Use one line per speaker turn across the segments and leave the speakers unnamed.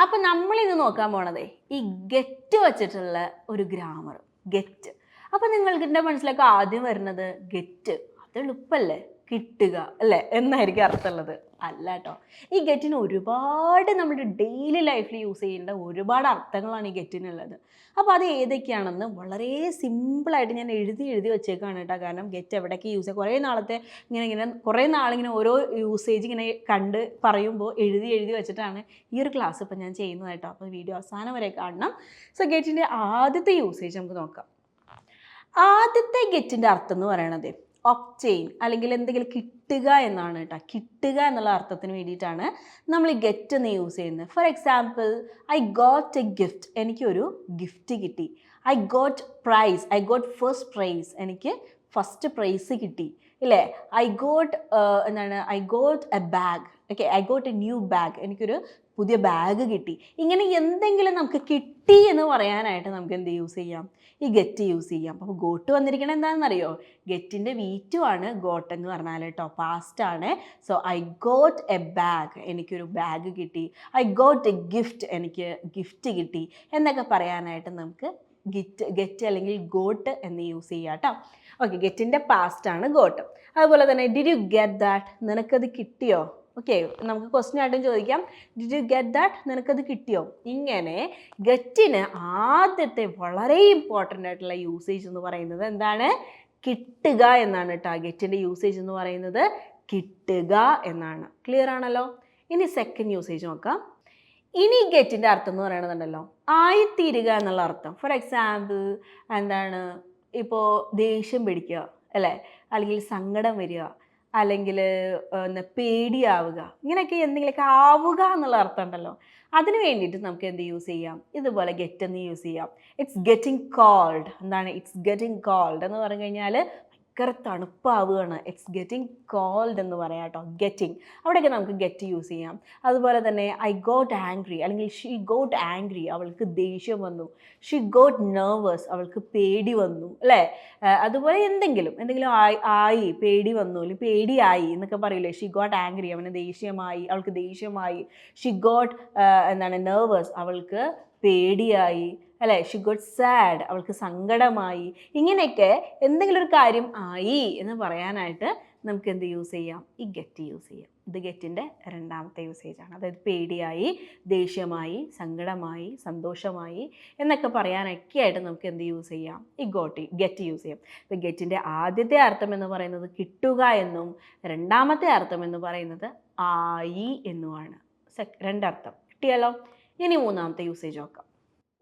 അപ്പൊ നമ്മൾ ഇന്ന് നോക്കാൻ പോണതേ ഈ ഗെറ്റ് വച്ചിട്ടുള്ള ഒരു ഗ്രാമർ ഗെറ്റ് അപ്പൊ നിങ്ങൾക്ക് മനസ്സിലൊക്കെ ആദ്യം വരുന്നത് ഗെറ്റ് അത് എളുപ്പല്ലേ? കിട്ടുക അല്ലേ? എന്നായിരിക്കും അർത്ഥമുള്ളത്. അല്ല കേട്ടോ ഈ ഗെറ്റിന് ഒരുപാട് നമ്മുടെ ഡെയിലി ലൈഫിൽ യൂസ് ചെയ്യേണ്ട ഒരുപാട് അർത്ഥങ്ങളാണ് ഈ ഗെറ്റിനുള്ളത്. അപ്പോൾ അത് ഏതൊക്കെയാണെന്ന് വളരെ സിമ്പിളായിട്ട് ഞാൻ എഴുതി എഴുതി വെച്ചേക്കാണ് കേട്ടോ കാരണം ഗെറ്റ് എവിടേക്ക് യൂസ് ചെയ്യുക കുറേ നാളത്തെ ഇങ്ങനെ ഇങ്ങനെ കുറേ നാളിങ്ങനെ ഓരോ യൂസേജ് ഇങ്ങനെ കണ്ട് പറയുമ്പോൾ എഴുതി എഴുതി വെച്ചിട്ടാണ് ഈ ഒരു ക്ലാസ് ഇപ്പം ഞാൻ ചെയ്യുന്നത് കേട്ടോ അപ്പോൾ വീഡിയോ അവസാനം വരെ കാണണം. സോ ഗെറ്റിന്റെ ആദ്യത്തെ യൂസേജ് നമുക്ക് നോക്കാം. ആദ്യത്തെ ഗെറ്റിന്റെ അർത്ഥം എന്ന് പറയണത് ഒപ്റ്റെയിൻ അല്ലെങ്കിൽ എന്തെങ്കിലും കിട്ടുക എന്നാണ് കേട്ടോ. കിട്ടുക എന്നുള്ള അർത്ഥത്തിന് വേണ്ടിയിട്ടാണ് നമ്മൾ ഈ ഗെറ്റ് എന്ന് യൂസ് ചെയ്യുന്നത്. For example I got a gift എനിക്കൊരു ഗിഫ്റ്റ് കിട്ടി. I got prize I got first prize എനിക്ക് ഫസ്റ്റ് പ്രൈസ് കിട്ടി. ഇല്ലേ? ഐ ഗോട്ട് എന്താണ്? I got a bag okay I got a new bag എനിക്കൊരു പുതിയ ബാഗ് കിട്ടി. ഇങ്ങനെ എന്തെങ്കിലും നമുക്ക് കിട്ടി എന്ന് പറയാനായിട്ട് നമുക്ക് എന്ത് യൂസ് ചെയ്യാം? ഈ ഗെറ്റ് യൂസ് ചെയ്യാം. അപ്പോൾ ഗോട്ട് വന്നിരിക്കണത് എന്താണെന്നറിയോ? ഗെറ്റിന്റെ വീറ്റു ആണ് ഗോട്ട് എന്ന് പറഞ്ഞാൽ കേട്ടോ പാസ്റ്റ് ആണ്. So I got a bag എനിക്കൊരു ബാഗ് കിട്ടി. ഐ ഗോട്ട് എ ഗിഫ്റ്റ് എനിക്ക് ഗിഫ്റ്റ് കിട്ടി. എന്നൊക്കെ പറയാനായിട്ട് നമുക്ക് ഗിറ്റ് ഗെറ്റ് അല്ലെങ്കിൽ ഗോട്ട് എന്ന് യൂസ് ചെയ്യാം കേട്ടോ ഓക്കെ ഗെറ്റിന്റെ പാസ്റ്റ് ആണ് ഗോട്ട് അതുപോലെ തന്നെ ഡിഡ് യു ഗെറ്റ് ദാറ്റ് നിനക്കത് കിട്ടിയോ? ഓക്കെ നമുക്ക് ക്വസ്റ്റ്യൻ ആയിട്ടും ചോദിക്കാം. ഡിഡ് യു ഗെറ്റ് ദാറ്റ് നിനക്കത് കിട്ടിയോ? ഇങ്ങനെ ഗെറ്റിന് ആദ്യത്തെ വളരെ ഇമ്പോർട്ടന്റ് ആയിട്ടുള്ള യൂസേജ് എന്ന് പറയുന്നത് എന്താണ്? കിട്ടുക എന്നാണ് കേട്ടോ ഗെറ്റിന്റെ യൂസേജ് എന്ന് പറയുന്നത് കിട്ടുക എന്നാണ്. ക്ലിയർ ആണല്ലോ? ഇനി സെക്കൻഡ് യൂസേജ് നോക്കാം. ഇനി ഗെറ്റിന്റെ അർത്ഥം എന്ന് പറയണതുണ്ടല്ലോ ആയിത്തീരുക എന്നുള്ള അർത്ഥം. ഫോർ എക്സാമ്പിൾ എന്താണ്? ഇപ്പോൾ ദേഷ്യം പിടിക്കുക അല്ലേ? അല്ലെങ്കിൽ സങ്കടം വരിക അല്ലെങ്കിൽ എന്താ പേടിയാവുക. ഇങ്ങനെയൊക്കെ എന്തെങ്കിലുമൊക്കെ ആവുക എന്നുള്ള അർത്ഥം ഉണ്ടല്ലോ. അതിന് വേണ്ടിയിട്ട് നമുക്ക് എന്ത് യൂസ് ചെയ്യാം? ഇതുപോലെ ഗെറ്റ് എന്ന് യൂസ് ചെയ്യാം. ഇറ്റ്സ് ഗെറ്റിംഗ് കോൾഡ് എന്താണ്? ഇറ്റ്സ് ഗെറ്റിംഗ് കോൾഡ് എന്ന് പറഞ്ഞു കഴിഞ്ഞാൽ ഭയങ്കര തണുപ്പാവുകയാണ്. ഇറ്റ്സ് ഗെറ്റിംഗ് കോൾഡ് എന്ന് പറയാം കേട്ടോ. ഗെറ്റിംഗ് അവിടെയൊക്കെ നമുക്ക് ഗെറ്റ് യൂസ് ചെയ്യാം. അതുപോലെ തന്നെ ഐ ഗോട്ട് ആംഗ്രി അല്ലെങ്കിൽ ഷീ ഗോട്ട് ആംഗ്രി അവൾക്ക് ദേഷ്യം വന്നു. ഷീ ഗോട്ട് നെർവസ് അവൾക്ക് പേടി വന്നു. അല്ലേ? അതുപോലെ എന്തെങ്കിലും. എന്തെങ്കിലും ആയി ആയി പേടി വന്നു. അല്ലെങ്കിൽ പേടിയായി എന്നൊക്കെ പറയില്ലേ? ഷീ ഗോട്ട് ആംഗ്രി അവന് ദേഷ്യമായി. അവൾക്ക് ദേഷ്യമായി. ഷീ ഗോട്ട് എന്താണ് നെർവസ് അവൾക്ക് പേടിയായി. അല്ലേ? ഷി ഗോട്ട് സാഡ് അവൾക്ക് സങ്കടമായി. ഇങ്ങനെയൊക്കെ എന്തെങ്കിലും ഒരു കാര്യം ആയി എന്ന് പറയാനായിട്ട് നമുക്ക് എന്ത് യൂസ് ചെയ്യാം? ഈ ഗെറ്റ് യൂസ് ചെയ്യാം. ഇത് ഗെറ്റിന്റെ രണ്ടാമത്തെ യൂസേജ് ആണ്. അതായത് പേടിയായി ദേഷ്യമായി സങ്കടമായി സന്തോഷമായി എന്നൊക്കെ പറയാനൊക്കെ ആയിട്ട് നമുക്ക് എന്ത് യൂസ് ചെയ്യാം? ഈ ഗോട്ടി ഗെറ്റ് യൂസ് ചെയ്യാം. ഇപ്പം ഗെറ്റിന്റെ ആദ്യത്തെ അർത്ഥം എന്ന് പറയുന്നത് കിട്ടുക എന്നും രണ്ടാമത്തെ അർത്ഥം എന്ന് പറയുന്നത് ആയി എന്നുമാണ്. സെക് രണ്ടർത്ഥം. കിട്ടിയാലോ? ഇനി മൂന്നാമത്തെ യൂസേജ് നോക്കാം.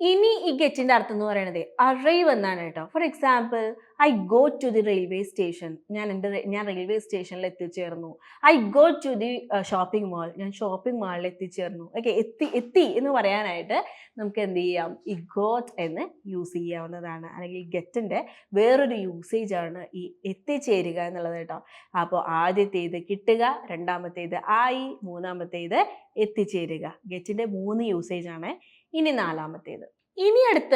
ഇനി ഈ ഗെറ്റിന്റെ അർത്ഥം എന്ന് പറയുന്നത് അറൈവ് എന്നാണ് കേട്ടോ. For example I go to the railway station ഞാൻ എന്റെ ഞാൻ റെയിൽവേ സ്റ്റേഷനിൽ എത്തിച്ചേർന്നു. I go to the shopping mall ഞാൻ ഷോപ്പിംഗ് മാളിൽ എത്തിച്ചേർന്നു. ഓക്കെ എത്തി എത്തി എന്ന് പറയാനായിട്ട് നമുക്ക് എന്ത് ചെയ്യാം? ഈ ഗോട്ട് എന്ന് യൂസ് ചെയ്യാവുന്നതാണ്. അല്ലെങ്കിൽ ഗെറ്റിന്റെ വേറൊരു യൂസേജ് ആണ് ഈ എത്തിച്ചേരുക എന്നുള്ളത് കേട്ടോ. അപ്പോൾ ആദ്യത്തേത് കിട്ടുക രണ്ടാമത്തേത് ആയി മൂന്നാമത്തേത് എത്തിച്ചേരുക. ഗെറ്റിന്റെ മൂന്ന് യൂസേജ് ആണ് ഇനി നാലാമത്തേത്. ഇനി അടുത്ത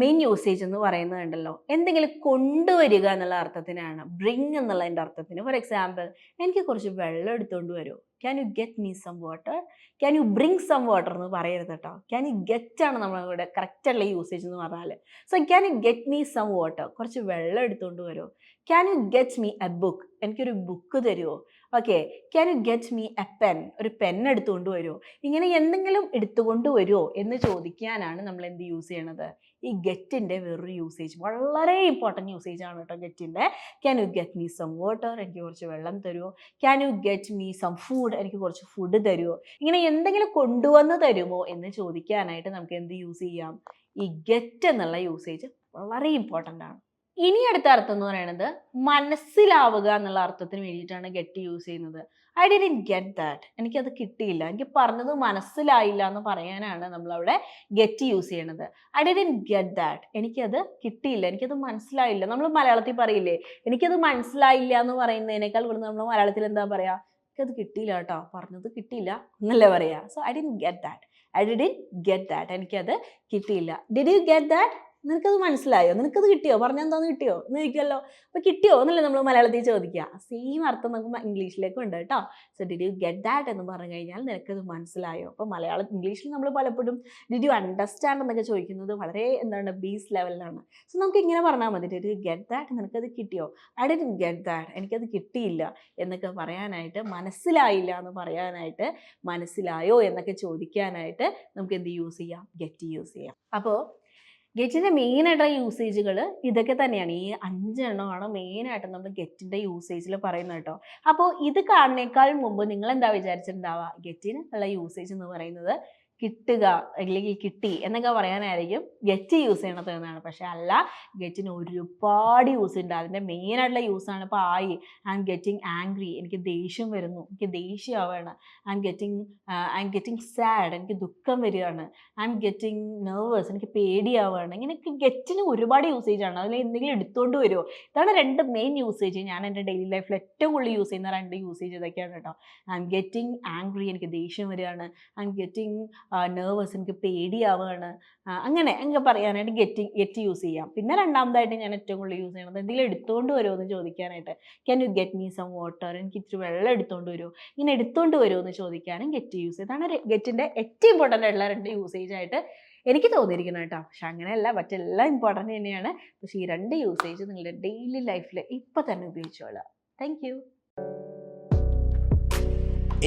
മെയിൻ യൂസേജ് എന്ന് പറയുന്നത് ഉണ്ടല്ലോ. എന്തെങ്കിലും കൊണ്ടുവരിക എന്നുള്ള അർത്ഥത്തിനാണ്. ബ്രിങ് എന്നുള്ളതിന്റെ അർത്ഥത്തിന്. ഫോർ എക്സാമ്പിൾ എനിക്ക് കുറച്ച് വെള്ളം എടുത്തുകൊണ്ട് വരുമോ can you get me some water can you bring some water എന്ന് പറയരുത് കേട്ടോ ക്യാൻ യു ഗെറ്റ് ആണ് നമ്മളിവിടെ കറക്റ്റുള്ള യൂസേജ് എന്ന് പറഞ്ഞാൽ so can you get me some water കുറച്ച് വെള്ളം എടുത്തുകൊണ്ട് വരുമോ can you get me a book എനിക്കൊരു ബുക്ക് തരുമോ okay can you get me a pen ഒരു പെൻ എടുത്തുകൊണ്ട് വരുമോ ഇങ്ങനെ എന്തെങ്കിലും എടുത്തുകൊണ്ട് വരുമോ എന്ന് ചോദിക്കാനാണ് നമ്മൾ എന്ത് യൂസ് ചെയ്യണത്? ഈ ഗെറ്റിന്റെ വേറൊരു യൂസേജ് വളരെ ഇമ്പോർട്ടന്റ് യൂസേജ് ആണ് കേട്ടോ ഗെറ്റിന്റെ can you get me some water എനിക്ക് കുറച്ച് വെള്ളം തരുമോ can you get me some food എനിക്ക് കുറച്ച് ഫുഡ് തരുമോ ഇങ്ങനെ എന്തെങ്കിലും കൊണ്ടുവന്ന് തരുമോ എന്ന് ചോദിക്കാനായിട്ട് നമുക്ക് എന്ത് യൂസ് ചെയ്യാം? ഈ ഗെറ്റ് എന്നുള്ള യൂസേജ് വളരെ ഇമ്പോർട്ടന്റ് ആണ്. ഇനി അടുത്ത അർത്ഥം എന്ന് പറയുന്നത് മനസ്സിലാവുക എന്നുള്ള അർത്ഥത്തിന് വേണ്ടിയിട്ടാണ് ഗെറ്റ് യൂസ് ചെയ്യുന്നത്. ഐ ഡിൻ ഗെറ്റ് ദാറ്റ് എനിക്കത് കിട്ടിയില്ല. എനിക്ക് പറഞ്ഞത് മനസ്സിലായില്ല എന്ന് പറയാനാണ് നമ്മൾ അവിടെ ഗെറ്റ് യൂസ് ചെയ്യണത്. ഐ ഡിൻ ഗെറ്റ് ദാറ്റ് എനിക്കത് കിട്ടിയില്ല. എനിക്കത് മനസ്സിലായില്ല. നമ്മൾ മലയാളത്തിൽ പറയില്ലേ? എനിക്കത് മനസ്സിലായില്ല എന്ന് പറയുന്നതിനേക്കാൾ കൂടുതൽ നമ്മൾ മലയാളത്തിൽ എന്താ പറയുക എനിക്കത് കിട്ടിയില്ല കേട്ടോ. പറഞ്ഞത് കിട്ടിയില്ല എന്നല്ലേ പറയാ? So I didn't get that I didn't get that എനിക്കത് കിട്ടിയില്ല. ഡിഡ് യു ഗെറ്റ് ദാറ്റ് നിനക്കത് മനസ്സിലായോ? നിനക്കത് കിട്ടിയോ? പറഞ്ഞെന്താന്ന് കിട്ടിയോ? എന്ന് ചോദിക്കുമല്ലോ അപ്പോൾ കിട്ടിയോ എന്നല്ലേ നമ്മൾ മലയാളത്തിൽ ചോദിക്കുക സെയിം അർത്ഥം നമുക്ക് ഇംഗ്ലീഷിലേക്കും ഉണ്ട് കേട്ടോ. So did you get that എന്ന് പറഞ്ഞു കഴിഞ്ഞാൽ നിനക്കത് മനസ്സിലായോ? അപ്പോൾ മലയാളം ഇംഗ്ലീഷിൽ നമ്മൾ പലപ്പോഴും ഡിഡ് യു അണ്ടർസ്റ്റാൻഡ് എന്നൊക്കെ ചോദിക്കുന്നത് വളരെ എന്താണ് ബേസ് ലെവലിലാണ് സോ നമുക്ക് ഇങ്ങനെ പറഞ്ഞാൽ മതി. ഡിഡ് യു ഗെറ്റ് ദാറ്റ് നിനക്കത് കിട്ടിയോ? ഐ ഡിഡ് ഗെറ്റ് ദാറ്റ് എനിക്കത് കിട്ടിയില്ല എന്നൊക്കെ പറയാനായിട്ട് മനസ്സിലായില്ല എന്ന് പറയാനായിട്ട് മനസ്സിലായോ എന്നൊക്കെ ചോദിക്കാനായിട്ട് നമുക്ക് എന്ത് യൂസ് ചെയ്യാം? ഗെറ്റ് യൂസ് ചെയ്യാം. അപ്പോൾ ഗെറ്റിന്റെ മെയിനായിട്ടുള്ള യൂസേജുകൾ ഇതൊക്കെ തന്നെയാണ്. ഈ അഞ്ചെണ്ണമാണ് മെയിനായിട്ട് നമ്മൾ ഗെറ്റിന്റെ യൂസേജിൽ പറയുന്നത് കേട്ടോ. അപ്പോൾ ഇത് കാണുന്നേക്കാൾ മുമ്പ് നിങ്ങൾ എന്താ വിചാരിച്ചിട്ടുണ്ടാവുക? ഗെറ്റിന് ഉള്ള യൂസേജ് എന്ന് പറയുന്നത് കിട്ടുക അല്ലെങ്കിൽ കിട്ടി എന്നൊക്കെ പറയാനായിരിക്കും ഗെറ്റ് യൂസ് ചെയ്യണത് എന്നാണ്. പക്ഷേ അല്ല ഗെറ്റിന് ഒരുപാട് യൂസ് ഉണ്ട്. അതിന്റെ മെയിനായിട്ടുള്ള യൂസാണ് ഇപ്പോൾ ആയി ഐ ആം ഗെറ്റിംഗ് ആംഗ്രി എനിക്ക് ദേഷ്യം വരുന്നു. എനിക്ക് ദേഷ്യമാവാണ് I am getting I am getting sad എനിക്ക് ദുഃഖം വരികയാണ്. ഐ ആം ഗെറ്റിംഗ് നെർവസ് എനിക്ക് പേടിയാവുകയാണ് ഇങ്ങനെയൊക്കെ ഗെറ്റിന് ഒരുപാട് യൂസേജ് ആണ്. അതിൽ എന്തെങ്കിലും എടുത്തുകൊണ്ട് വരുമോ ഇതാണ് രണ്ട് മെയിൻ യൂസേജ് ഞാൻ എന്റെ ഡെയിലി ലൈഫിൽ ഏറ്റവും കൂടുതൽ യൂസ് ചെയ്യുന്ന രണ്ട് യൂസേജ് ഇതൊക്കെയാണ് കേട്ടോ. ഐ ആം ഗെറ്റിംഗ് ആംഗ്രി എനിക്ക് ദേഷ്യം വരികയാണ്. ഐ ആം ഗെറ്റിംഗ് നെർവസ് എനിക്ക് പേടിയാവുകയാണ് അങ്ങനെ എനിക്ക് പറയാനായിട്ട് ഗെറ്റ് ഗെറ്റ് യൂസ് ചെയ്യാം. പിന്നെ രണ്ടാമതായിട്ട് ഞാൻ ഏറ്റവും കൂടുതൽ യൂസ് ചെയ്യണത് എന്തെങ്കിലും എടുത്തുകൊണ്ട് വരുമോ എന്ന് ചോദിക്കാനായിട്ട്. Can you get me some water എനിക്ക് ഇച്ചിരി വെള്ളം എടുത്തുകൊണ്ട് വരുമോ ഇങ്ങനെ എടുത്തുകൊണ്ട് വരുമോ എന്ന് ചോദിക്കാനും ഗെറ്റ് യൂസ് ഇതാണ് ഗെറ്റിന്റെ ഏറ്റവും ഇമ്പോർട്ടന്റ് ആയിട്ടുള്ള രണ്ട് യൂസേജ് ആയിട്ട് എനിക്ക് തോന്നിയിരിക്കുന്നത് കേട്ടോ. പക്ഷെ അങ്ങനെയല്ല മറ്റെല്ലാം ഇമ്പോർട്ടന്റ് തന്നെയാണ്. പക്ഷേ ഈ രണ്ട് യൂസേജ് നിങ്ങളുടെ ഡെയിലി ലൈഫിൽ ഇപ്പം തന്നെ ഉപയോഗിച്ചോളാം thank you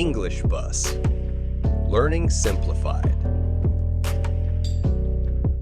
English Bus. Learning Simplified.